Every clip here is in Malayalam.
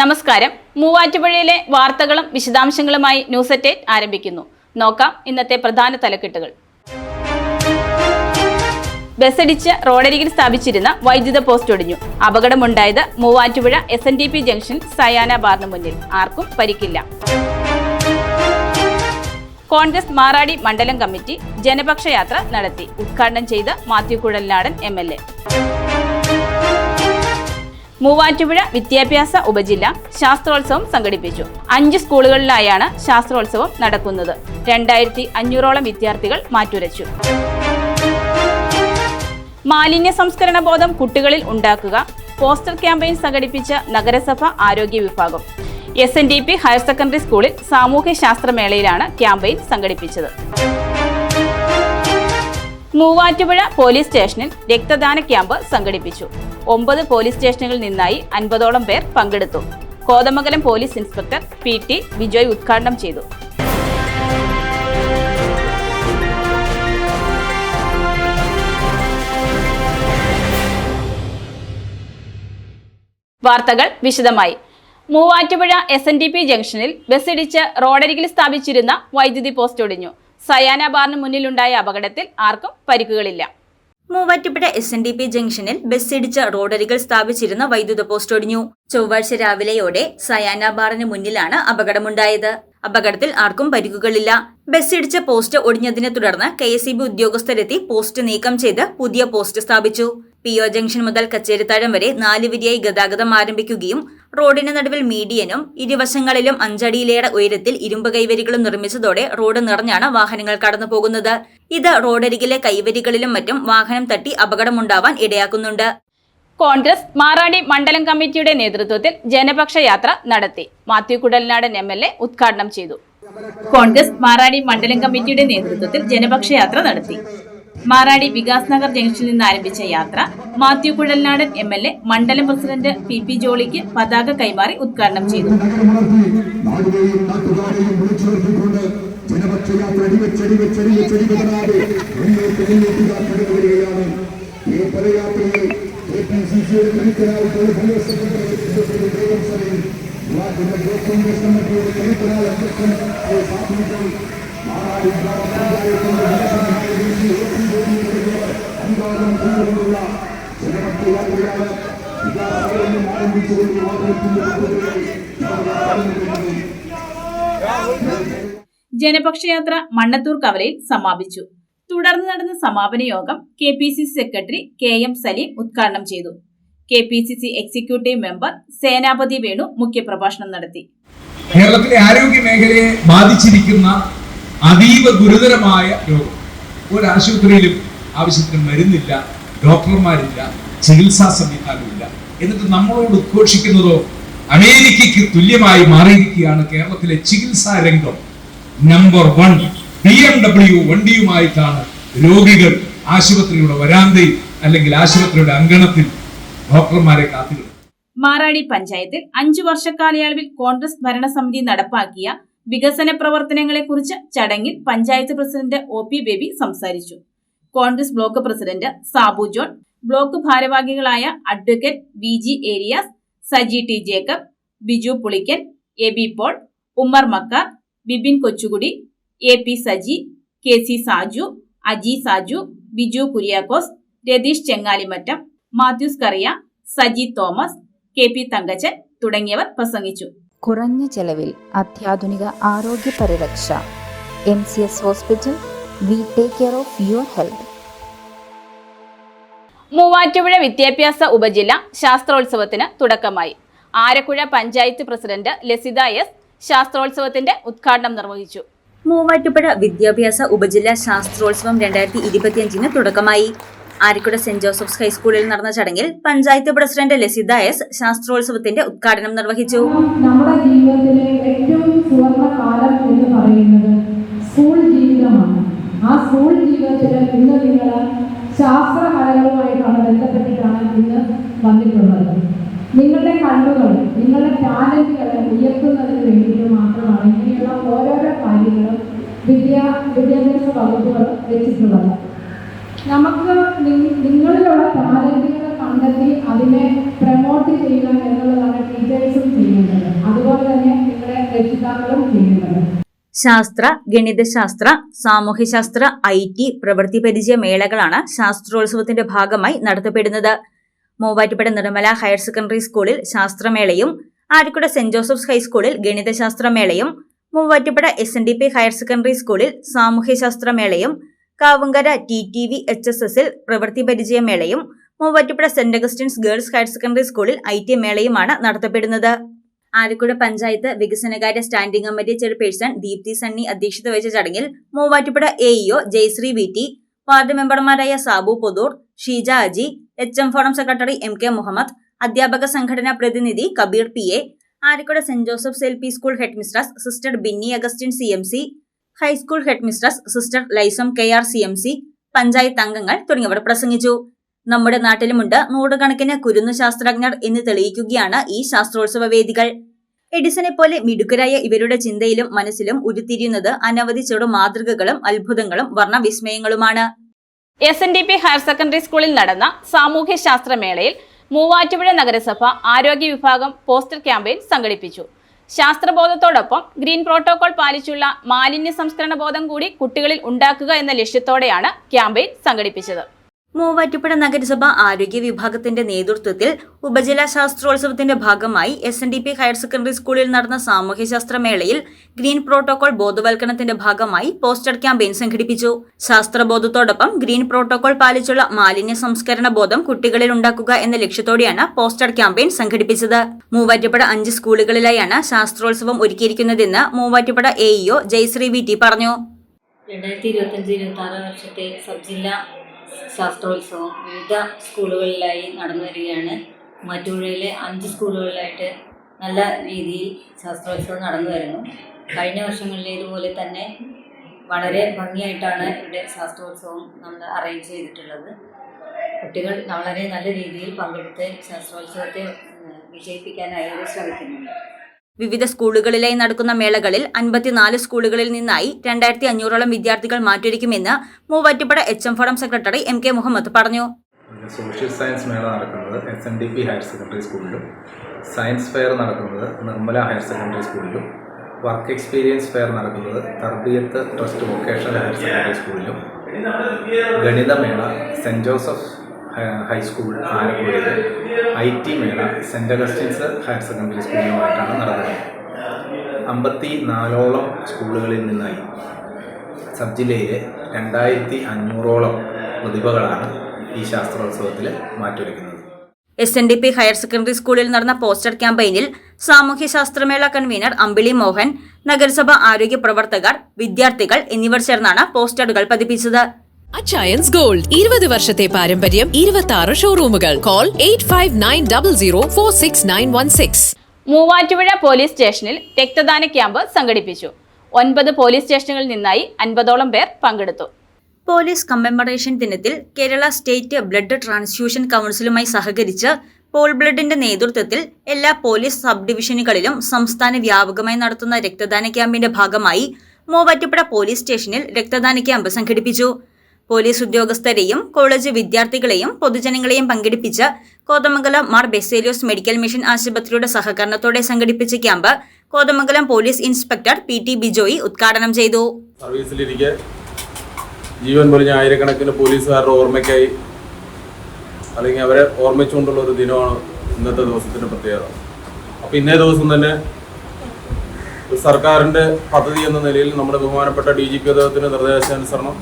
നമസ്കാരം. മൂവാറ്റുപുഴയിലെ വാർത്തകളും വിശദാംശങ്ങളുമായി ന്യൂസ് അറ്റേറ്റ് ആരംഭിക്കുന്നു. നോക്കാം ഇന്നത്തെ പ്രധാന തലക്കെട്ടുകൾ. ബസ്സടിച്ച് റോഡരികിൽ സ്ഥാപിച്ചിരുന്ന വൈദ്യുത പോസ്റ്റ് ഒടിഞ്ഞു. അപകടമുണ്ടായത് Muvattupuzha S N D P junction Sayana ബാറിന് മുന്നിൽ. ആർക്കും പരിക്കില്ല. കോൺഗ്രസ് മാറാടി മണ്ഡലം കമ്മിറ്റി ജനപക്ഷയാത്ര നടത്തി. ഉദ്ഘാടനം ചെയ്ത് Mathew Kuzhalnadan M L A. Muvattupuzha വിദ്യാഭ്യാസ ഉപജില്ല ശാസ്ത്രോത്സവം സംഘടിപ്പിച്ചു. അഞ്ച് സ്കൂളുകളിലായാണ് ശാസ്ത്രോത്സവം നടക്കുന്നത്. രണ്ടായിരത്തി അഞ്ഞൂറോളം വിദ്യാർത്ഥികൾ മാറ്റുരച്ചു. മാലിന്യ സംസ്കരണ ബോധം കുട്ടികളിൽ ഉണ്ടാക്കുക പോസ്റ്റർ ക്യാമ്പയിൻ സംഘടിപ്പിച്ച നഗരസഭ ആരോഗ്യ വിഭാഗം. S N D P higher secondary സ്കൂളിൽ സാമൂഹ്യ ശാസ്ത്രമേളയിലാണ് ക്യാമ്പയിൻ സംഘടിപ്പിച്ചത്. മൂവാറ്റുപുഴ പോലീസ് സ്റ്റേഷനിൽ രക്തദാന ക്യാമ്പ് സംഘടിപ്പിച്ചു. ഒമ്പത് പോലീസ് സ്റ്റേഷനുകളിൽ നിന്നായി അൻപതോളം പേർ പങ്കെടുത്തു. Kothamangalam police inspector P T Vijay ഉദ്ഘാടനം ചെയ്തു. വാർത്തകൾ വിശദമായി. Muvattupuzha S N D P ജംഗ്ഷനിൽ ബസ്സിടിച്ച് റോഡരികിൽ സ്ഥാപിച്ചിരുന്ന വൈദ്യുതി പോസ്റ്റ് ഒടിഞ്ഞു. സയാന ബാറിന് മുന്നിലുണ്ടായ അപകടത്തിൽ ആർക്കും പരിക്കുകളില്ല. Muvattupuzha S N D P ജംഗ്ഷനിൽ ബസ്സിടിച്ച റോഡരികൾ സ്ഥാപിച്ചിരുന്ന വൈദ്യുത പോസ്റ്റ് ഒടിഞ്ഞു. ചൊവ്വാഴ്ച രാവിലെയോടെ സയാന ബാറിന് മുന്നിലാണ് അപകടമുണ്ടായത്. അപകടത്തിൽ ആർക്കും പരിക്കുകളില്ല. ബസ്സിടിച്ച പോസ്റ്റ് ഒടിഞ്ഞതിനെ തുടർന്ന് കെ എസ് ബി ഉദ്യോഗസ്ഥരെത്തി പോസ്റ്റ് നീക്കം ചെയ്ത് പുതിയ പോസ്റ്റ് സ്ഥാപിച്ചു. പി ഒ ജംഗ്ഷൻ മുതൽ കച്ചേരിത്താഴം വരെ നാല് വരിയായി ഗതാഗതം ആരംഭിക്കുകയും റോഡിന് നടുവിൽ മീഡിയനും ഇരുവശങ്ങളിലും അഞ്ചടിയിലേറെ ഉയരത്തിൽ ഇരുമ്പ് കൈവരികളും നിർമ്മിച്ചതോടെ റോഡ് നിറഞ്ഞാണ് വാഹനങ്ങൾ കടന്നു പോകുന്നത് ഇത് റോഡരികിലെ കൈവരികളിലും മറ്റും വാഹനം തട്ടി അപകടമുണ്ടാവാൻ ഇടയാക്കുന്നുണ്ട്. കോൺഗ്രസ് മാറാടി മണ്ഡലം കമ്മിറ്റിയുടെ നേതൃത്വത്തിൽ ജനപക്ഷ യാത്ര നടത്തി. Mathew Kuzhalnadan M L A ഉദ്ഘാടനം ചെയ്തു. കോൺഗ്രസ് മാറാടി മണ്ഡലം കമ്മിറ്റിയുടെ നേതൃത്വത്തിൽ ജനപക്ഷ യാത്ര നടത്തി. മാറാടി വികാസ് നഗർ ജംഗ്ഷനിൽ നിന്ന് ആരംഭിച്ച യാത്ര Mathew Kuzhalnadan M L A മണ്ഡലം പ്രസിഡന്റ് പി പി ജോളിക്ക് പതാക കൈമാറി ഉദ്ഘാടനം ചെയ്തു. ജനപക്ഷ യാത്ര അടിവെച്ചടിവെച്ചടിവെച്ചടിവെച്ചടിവെച്ചടാതെ മുന്നോട്ട് മുന്നോട്ടുക കടന്നു വരികയാണ് ഈ പദയാത്രയെ കെ പി സി സിയുടെ കരുത്തനായിട്ടുള്ള കോൺഗ്രസ് സെക്രട്ടറി ദേവം സഭയിൽ യുവാക്കളുടെ ബ്ലോക്ക് കോൺഗ്രസ് കമ്മിറ്റിയുടെ കരുത്തനായ അധ്യക്ഷൻ ശ്രീ സാധുക്കൾ മാറാടി ഗ്രാമപഞ്ചായത്തിന്റെ വികസനമായ രീതിയിൽ ഉറപ്പും തോന്നിയിട്ടുള്ളവർ അംഗാരം കൊണ്ടുകൊണ്ടുള്ള ജനപക്ഷ യാത്രയാണ് വികാസത്തിൽ നിന്നും ആരംഭിച്ചുകൊണ്ട് വാഹനത്തിന്റെ പദ്ധതികൾ ജനപക്ഷയാത്ര മണ്ണത്തൂർ കവലയിൽ സമാപിച്ചു. തുടർന്ന് നടന്ന സമാപന യോഗം K P C C secretary K M Salim ഉദ്ഘാടനം ചെയ്തു. K P C C executive member Senapathi Venu മുഖ്യപ്രഭാഷണം നടത്തി. കേരളത്തിലെ ആരോഗ്യ മേഖലയെ ബാധിച്ചിരിക്കുന്ന അതീവ ഗുരുതരമായ രോഗം. ഒരു ആശുപത്രിയിലും ആവശ്യത്തിന് മരുന്നില്ല ഡോക്ടർമാരില്ല ചികിത്സാ സംവിധാനമില്ല. എന്നിട്ട് നമ്മളോട് ഉദ്ഘോഷിക്കുന്നതോ അമേരിക്കയ്ക്ക് തുല്യമായി മാറിയിരിക്കുകയാണ് കേരളത്തിലെ ചികിത്സാ രംഗം. Number one B M W വണ്ടിയുമായിട്ടാണ് രോഗികൾ ആശുപത്രിയുടെ വരാന്തയിൽ അല്ലെങ്കിൽ ആശുപത്രിയുടെ അങ്കണത്തിൽ ഡോക്ടർമാരെ കാത്തിരുന്നത്. മാറാടി പഞ്ചായത്തിൽ അഞ്ചു വർഷക്കാലയളവിൽ കോൺഗ്രസ് ഭരണസമിതി നടപ്പാക്കിയ വികസന പ്രവർത്തനങ്ങളെക്കുറിച്ച് ചടങ്ങിൽ panchayat president O P Baby സംസാരിച്ചു. Congress block president Sabu John block ഭാരവാഹികളായ advocate V G Arias Saji T Jacob Biju Pulikkan A B Paul Ummer Makkar Bibin Kochukudi A P Saji K C Saju Aji Saju Biju Kuriakose Ratheesh Chengalimattam Mathews Kariya Saji Thomas K P Thankachan തുടങ്ങിയവർ പ്രസംഗിച്ചു. കുറഞ്ഞ ചെലവിൽ അത്യാധുനിക ആരോഗ്യ പരിരക്ഷ. M C S hospital we take care of your health. Muvattupuzha വിദ്യാഭ്യാസ ഉപജില്ല ശാസ്ത്രോത്സവത്തിന് തുടക്കമായി. ആരക്കുഴ പഞ്ചായത്ത് പ്രസിഡന്റ് ലസിത എസ് ശാസ്ത്രോത്സവത്തിന്റെ ഉദ്ഘാടനം നിർവഹിച്ചു. മൂവാറ്റുപുഴ വിദ്യാഭ്യാസ ഉപജില്ലാ ശാസ്ത്രോത്സവം രണ്ടായിരത്തി ഇരുപത്തിയഞ്ചിന് തുടക്കമായി. ആരിക്കുട സെന്റ് ജോസഫ്സ് ഹൈസ്കൂളിൽ നടന്ന ചടങ്ങിൽ പഞ്ചായത്ത് പ്രസിഡന്റ് ലസിത എസ് ശാസ്ത്രോത്സവത്തിന്റെ ഉദ്ഘാടനം നിർവഹിച്ചു. നമ്മുടെ ജീവിതത്തിലെ ഏറ്റവും സുവർണ കാലം എന്ന് പറയുന്നത് സ്കൂൾ ജീവിതമാണ്. ആ സ്കൂൾ ജീവിതത്തിൽ ഇന്ന് നിങ്ങൾ ശാസ്ത്രകലകളുമായിട്ടാണ് ബന്ധപ്പെട്ടിട്ടാണ് ഇന്ന് വന്നിട്ടുള്ളത്. നിങ്ങളുടെ കഴിവുകൾ നിങ്ങളുടെ ടാലന്റുകളെ ഉയർത്തുന്നതിന് വേണ്ടിയിട്ട് മാത്രമാണ് ഇങ്ങനെയുള്ള ഓരോരോ കാര്യങ്ങളും വിദ്യാ വിദ്യാഭ്യാസ വകുപ്പുകൾ വെച്ചിട്ടുള്ളത്. നമുക്ക് നിങ്ങളിലുള്ള ടാലന്റുകളെ കണ്ടെത്തി അതിനെ പ്രൊമോട്ട് ചെയ്യുക എന്നുള്ളതാണ് ടീച്ചേഴ്സും ചെയ്യുന്നത്. അതുപോലെ തന്നെ നിങ്ങളുടെ രക്ഷിതാക്കളും ചെയ്യുന്നത്. ശാസ്ത്ര ഗണിതശാസ്ത്ര സാമൂഹ്യശാസ്ത്ര ഐ ടി പ്രവൃത്തി പരിചയ മേളകളാണ് ശാസ്ത്രോത്സവത്തിന്റെ ഭാഗമായി നടത്തപ്പെടുന്നത്. മൂവാറ്റുപുഴ നിർമ്മല ഹയർ സെക്കൻഡറി സ്കൂളിൽ ശാസ്ത്രമേളയും ആരിക്കുട സെന്റ് ജോസഫ്സ് ഹൈസ്കൂളിൽ ഗണിതശാസ്ത്രമേളയും Muvattupuzha S N D P higher secondary സ്കൂളിൽ സാമൂഹ്യശാസ്ത്രമേളയും Kavumkara T T V H S എസിൽ പ്രവൃത്തി പരിചയ മേളയും Muvattupuzha Saint Augustine's girls higher secondary സ്കൂളിൽ ഐ ടി മേളയുമാണ് നടത്തപ്പെടുന്നത്. ആലക്കുഴ പഞ്ചായത്ത് വികസനകാര്യ standing committee chairperson Deepthi Sunny അധ്യക്ഷത വഹിച്ച ചടങ്ങിൽ Muvattupuzha AEO EO Jayasree V T ward മെമ്പർമാരായ Sabu Pothoor Sheeja Aji H M forum secretary M K Muhammad അധ്യാപക സംഘടനാ പ്രതിനിധി Kabeer P A Arikkode Saint Joseph L P school head mistress sister Binny Augustine C M C high school head mistress sister Lysam K R C M C panchayat അംഗങ്ങൾ തുടങ്ങിയവർ പ്രസംഗിച്ചു. നമ്മുടെ നാട്ടിലുമുണ്ട് നൂറുകണക്കിന് കുരുന്നു ശാസ്ത്രജ്ഞർ എന്ന് തെളിയിക്കുകയാണ് ഈ ശാസ്ത്രോത്സവ വേദികൾ. എഡിസനെ പോലെ മിടുക്കരായ ഇവരുടെ ചിന്തയിലും മനസ്സിലും ഉരുത്തിരിയുന്നത് അനവധി ചെറു മാതൃകകളും അത്ഭുതങ്ങളും വർണവിസ്മയങ്ങളുമാണ്. S N D P higher secondary സ്കൂളിൽ നടന്ന സാമൂഹ്യ ശാസ്ത്രമേളയിൽ മൂവാറ്റുപുഴ നഗരസഭ ആരോഗ്യ വിഭാഗം പോസ്റ്റർ ക്യാമ്പയിൻ സംഘടിപ്പിച്ചു. ശാസ്ത്രബോധത്തോടൊപ്പം ഗ്രീൻ പ്രോട്ടോകോൾ പാലിച്ചുള്ള മാലിന്യ സംസ്കരണ ബോധം കൂടി കുട്ടികളിൽ ഉണ്ടാക്കുക എന്ന ലക്ഷ്യത്തോടെയാണ് ക്യാമ്പയിൻ സംഘടിപ്പിച്ചത്. മൂവാറ്റുപുഴ നഗരസഭ ആരോഗ്യ വിഭാഗത്തിന്റെ നേതൃത്വത്തിൽ ഉപജില്ലാ ശാസ്ത്രോത്സവത്തിന്റെ ഭാഗമായി S N D P higher secondary സ്കൂളിൽ നടന്ന സാമൂഹ്യശാസ്ത്ര മേളയിൽ ഗ്രീൻ പ്രോട്ടോകോൾ ബോധവൽക്കരണത്തിന്റെ ഭാഗമായി പോസ്റ്റർ ക്യാമ്പയിൻ സംഘടിപ്പിച്ചു. ശാസ്ത്രബോധത്തോടൊപ്പം ഗ്രീൻ പ്രോട്ടോകോൾ പാലിച്ചുള്ള മാലിന്യ സംസ്കരണ ബോധം കുട്ടികളിൽ ഉണ്ടാക്കുക എന്ന ലക്ഷ്യത്തോടെയാണ് പോസ്റ്റർ ക്യാമ്പയിൻ സംഘടിപ്പിച്ചത്. മൂവാറ്റുപുഴ അഞ്ച് സ്കൂളുകളിലായാണ് ശാസ്ത്രോത്സവം ഒരുക്കിയിരിക്കുന്നതെന്ന് Muvattupuzha AEO EO Jayasree V T പറഞ്ഞു. രണ്ടായിരത്തി ഇരുപത്തഞ്ച് ഇരുപത്തി വർഷത്തെ സബ് ജില്ലാ ശാസ്ത്രോത്സവം. വിവിധ സ്കൂളുകളിലായി നടന്നു വരികയാണ് മൂവാറ്റുപുഴയിലെ അഞ്ച് സ്കൂളുകളിലായിട്ട് നല്ല രീതിയിൽ ശാസ്ത്രോത്സവം നടന്നു വരുന്നു കഴിഞ്ഞ വർഷങ്ങളിലേതുപോലെ തന്നെ വളരെ ഭംഗിയായിട്ടാണ് ഇവിടെ ശാസ്ത്രോത്സവം നമ്മൾ അറേഞ്ച് ചെയ്തിട്ടുള്ളത്. കുട്ടികൾ വളരെ നല്ല രീതിയിൽ പങ്കെടുത്ത് ശാസ്ത്രോത്സവത്തെ വിജയിപ്പിക്കാനായി ശ്രമിക്കുന്നുണ്ട്. വിവിധ സ്കൂളുകളിലായി നടക്കുന്ന മേളകളിൽ അൻപത്തിനാല് സ്കൂളുകളിൽ നിന്നായി രണ്ടായിരത്തി അഞ്ഞൂറോളം വിദ്യാർത്ഥികൾ മാറ്റൊരുക്കുമെന്ന് Muvattupuzha H M forum secretary M K Muhammad പറഞ്ഞു. സോഷ്യൽ സയൻസ് മേള നടക്കുന്നത് S N D P higher secondary സ്കൂളിലും സയൻസ് ഫെയർ നടക്കുന്നത് നിർമ്മല ഹയർ സെക്കൻഡറി സ്കൂളിലും വർക്ക് എക്സ്പീരിയൻസ് ഫെയർ നടക്കുന്നത് Tarbiyath trust vocational higher secondary സ്കൂളിലും ഗണിതമേള സെന്റ് ജോസഫ് ഹൈസ്കൂൾ ആലപ്പുഴയിൽ ഐ ടി മേള സെന്റ് അഗസ്റ്റിൻസ് ഹയർ സെക്കൻഡറി സ്കൂളുമായിട്ടാണ് നടന്നത്. അമ്പത്തി നാലോളം സ്കൂളുകളിൽ നിന്നായി. സബ് ജില്ലയിലെ രണ്ടായിരത്തി അഞ്ഞൂറോളം പ്രതിഭകളാണ് ഈ ശാസ്ത്രോത്സവത്തിൽ മാറ്റൊരുക്കുന്നത്. S N D P higher secondary സ്കൂളിൽ നടന്ന പോസ്റ്റർ ക്യാമ്പയിനിൽ സാമൂഹ്യ ശാസ്ത്രമേള കൺവീനർ അമ്പിളി മോഹൻ നഗരസഭ ആരോഗ്യ പ്രവർത്തകർ വിദ്യാർത്ഥികൾ എന്നിവർ ചേർന്നാണ് പോസ്റ്ററുകൾ പതിപ്പിച്ചത്. അച്ചയൻസ് ഗോൾഡ് ഇരുപത് വർഷത്തെ പാരമ്പര്യം ഇരുപത്തി ആറ് ഷോറൂമുകൾ call eight five nine double zero four six nine one six Muvattupuzha police സ്റ്റേഷനിൽ രക്തദാന ക്യാമ്പ് സംഘടിപ്പിച്ചു. ഒൻപത് പോലീസ് സ്റ്റേഷനുകളിൽ നിന്നായി അൻപതോളം പേർ പങ്കെടുത്തു. പോലീസ് കമ്മമറേഷൻ ദിനത്തിൽ കേരള സ്റ്റേറ്റ് ബ്ലഡ് ട്രാൻസ്ഫ്യൂഷൻ കൗൺസിലുമായി സഹകരിച്ച് പോൾ ബ്ലഡിന്റെ നേതൃത്വത്തിൽ എല്ലാ പോലീസ് സബ് ഡിവിഷനുകളിലും സംസ്ഥാന വ്യാപകമായി നടത്തുന്ന രക്തദാന ക്യാമ്പിന്റെ ഭാഗമായി മൂവാറ്റുപുഴ പോലീസ് സ്റ്റേഷനിൽ രക്തദാന ക്യാമ്പ് സംഘടിപ്പിച്ചു. പോലീസ് ഉദ്യോഗസ്ഥരെയും കോളേജ് വിദ്യാർത്ഥികളെയും പൊതുജനങ്ങളെയും പങ്കെടുപ്പിച്ച് കോതമംഗലം മാർ ബെസേലിയോസ് മെഡിക്കൽ മിഷൻ ആശുപത്രിയുടെ സഹകരണത്തോടെ സംഘടിപ്പിച്ച camp Kothamangalam police inspector P T Bijoy ഉദ്ഘാടനം ചെയ്തു. സർവീസിലിരിക്കെ ജീവൻ പൊലിഞ്ഞ ആയിരക്കണക്കിന് പോലീസുകാരുടെ ഓർമ്മയ്ക്കായി അല്ലെങ്കിൽ അവരെ ഓർമ്മിച്ചുകൊണ്ടുള്ള ഒരു ദിനമാണ് ഇന്നത്തെ ദിവസത്തിന്റെ പ്രത്യേകത. അപ്പോൾ ഇന്നേ ദിവസം തന്നെ സർക്കാരിന്റെ പദ്ധതി എന്ന നിലയിൽ നമ്മുടെ ബഹുമാനപ്പെട്ട ഡി ജി പി അദ്ദേഹത്തിന്റെ നിർദ്ദേശാനുസരണം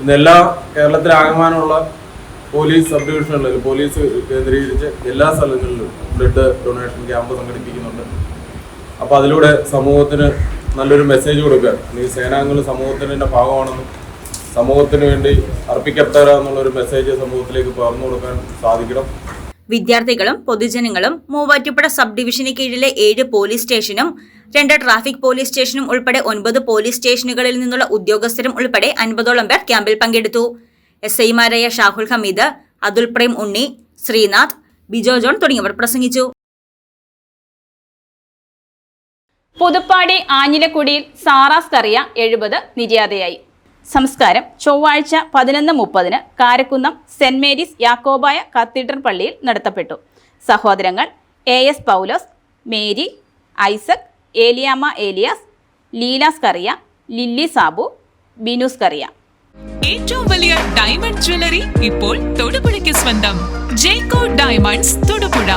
ഇന്ന് എല്ലാ കേരളത്തിലാകമാനമുള്ള പോലീസ് സബ് ഡിവിഷനുകളിൽ പോലീസ് കേന്ദ്രീകരിച്ച് എല്ലാ സ്ഥലങ്ങളിലും ബ്ലഡ് ഡൊണേഷൻ ക്യാമ്പ് സംഘടിപ്പിക്കുന്നുണ്ട്. അപ്പോൾ അതിലൂടെ സമൂഹത്തിന് നല്ലൊരു മെസ്സേജ് കൊടുക്കുക. ഈ സേനാംഗങ്ങൾ സമൂഹത്തിന്റെ ഭാഗമാണെന്നും സമൂഹത്തിന് വേണ്ടി അർപ്പിക്കപ്പെടുക ഒരു മെസ്സേജ് സമൂഹത്തിലേക്ക് പകർന്നു കൊടുക്കാൻ സാധിക്കണം. വിദ്യാർത്ഥികളും പൊതുജനങ്ങളും മൂവാറ്റുപുഴ സബ് ഡിവിഷന് കീഴിലെ ഏഴ് പോലീസ് സ്റ്റേഷനും രണ്ട് ട്രാഫിക് പോലീസ് സ്റ്റേഷനും ഉൾപ്പെടെ ഒൻപത് പോലീസ് സ്റ്റേഷനുകളിൽ നിന്നുള്ള ഉദ്യോഗസ്ഥരും ഉൾപ്പെടെ അൻപതോളം പേർ ക്യാമ്പിൽ പങ്കെടുത്തു. എസ് ഐമാരായ ഷാഹുൽ ഹമീദ് അതുൽ പ്രേം ഉണ്ണി ശ്രീനാഥ് ബിജോ ജോൺ തുടങ്ങിയവർ പ്രസംഗിച്ചു. പുതുപ്പാടി ആഞ്ഞിലക്കുടിയിൽ സാറാസ് തറിയ എഴുപത് നിര്യാതയായി. സംസ്കാരം ചൊവ്വാഴ്ച പതിനൊന്ന് മുപ്പതിന് Karakkunnam Saint Mary's Yakobaya cathedral പള്ളിയിൽ നടത്തപ്പെട്ടു. സഹോദരങ്ങൾ A S Paulose Mary Isaac Aleyamma Eliyas Leelas Kariya Lilly Sabu Binu's കറിയ. ഏറ്റവും വലിയ ഡയമണ്ട് ജ്വല്ലറി ഇപ്പോൾ തൊടുപുഴയ്ക്ക് സ്വന്തം. Jacko diamonds Thodupuzha.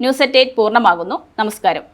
News at പൂർണമാകുന്നു. നമസ്കാരം.